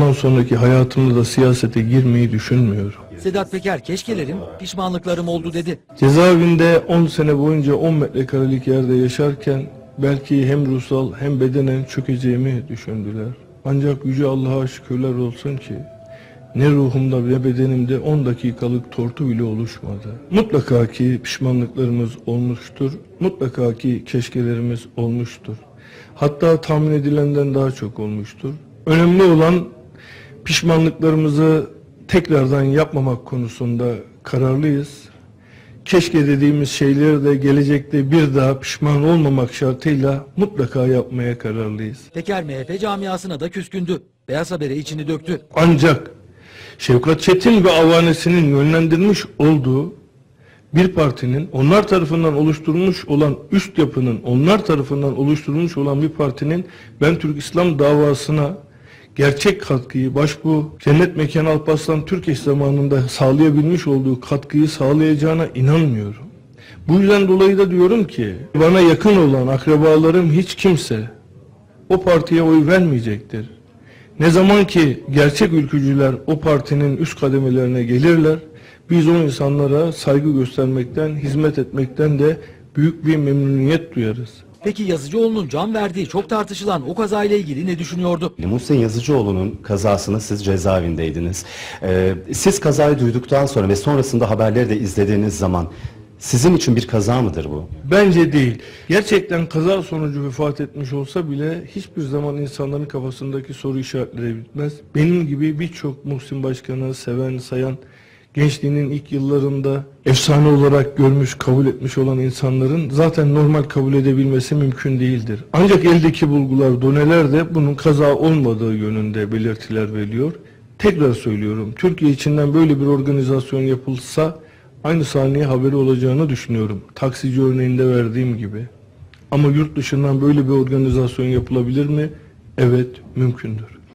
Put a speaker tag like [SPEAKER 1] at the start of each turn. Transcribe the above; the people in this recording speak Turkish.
[SPEAKER 1] bundan sonraki hayatımda da siyasete girmeyi düşünmüyorum.
[SPEAKER 2] Sedat Peker keşkelerim pişmanlıklarım oldu dedi.
[SPEAKER 1] Cezaevinde 10 sene boyunca 10 metrekarelik yerde yaşarken belki hem ruhsal hem bedenen çökeceğimi düşündüler. Ancak Yüce Allah'a şükürler olsun ki ne ruhumda ne bedenimde 10 dakikalık tortu bile oluşmadı. Mutlaka ki pişmanlıklarımız olmuştur. Mutlaka ki keşkelerimiz olmuştur. Hatta tahmin edilenden daha çok olmuştur. Önemli olan pişmanlıklarımızı tekrardan yapmamak konusunda kararlıyız. Keşke dediğimiz şeyleri de gelecekte bir daha pişman olmamak şartıyla mutlaka yapmaya kararlıyız.
[SPEAKER 2] Peker MHP camiasına da küskündü. Beyaz Haber'e içini döktü.
[SPEAKER 1] Ancak Şevkat Çetin ve avanesinin yönlendirmiş olduğu bir partinin onlar tarafından oluşturulmuş olan üst yapının onlar tarafından oluşturulmuş olan bir partinin ben Türk İslam davasına gerçek katkıyı başbu Cennet Mekan Alparslan Türkeş zamanında sağlayabilmiş olduğu katkıyı sağlayacağına inanmıyorum. Bu yüzden dolayı da diyorum ki bana yakın olan akrabalarım hiç kimse o partiye oy vermeyecektir. Ne zaman ki gerçek ülkücüler o partinin üst kademelerine gelirler, biz o insanlara saygı göstermekten, hizmet etmekten de büyük bir memnuniyet duyarız.
[SPEAKER 2] Peki Yazıcıoğlu'nun can verdiği çok tartışılan o kazayla ilgili ne düşünüyordu?
[SPEAKER 3] Muhsin Yazıcıoğlu'nun kazasını siz cezaevindeydiniz. Ee, siz kazayı duyduktan sonra ve sonrasında haberleri de izlediğiniz zaman sizin için bir kaza mıdır bu?
[SPEAKER 1] Bence değil. Gerçekten kaza sonucu vefat etmiş olsa bile hiçbir zaman insanların kafasındaki soru işaretleri bitmez. Benim gibi birçok Muhsin Başkan'ı seven, sayan, gençliğinin ilk yıllarında efsane olarak görmüş, kabul etmiş olan insanların zaten normal kabul edebilmesi mümkün değildir. Ancak eldeki bulgular, doneler de bunun kaza olmadığı yönünde belirtiler veriyor. Tekrar söylüyorum, Türkiye içinden böyle bir organizasyon yapılsa aynı saniye haberi olacağını düşünüyorum. Taksici örneğinde verdiğim gibi. Ama yurt dışından böyle bir organizasyon yapılabilir mi? Evet, mümkündür.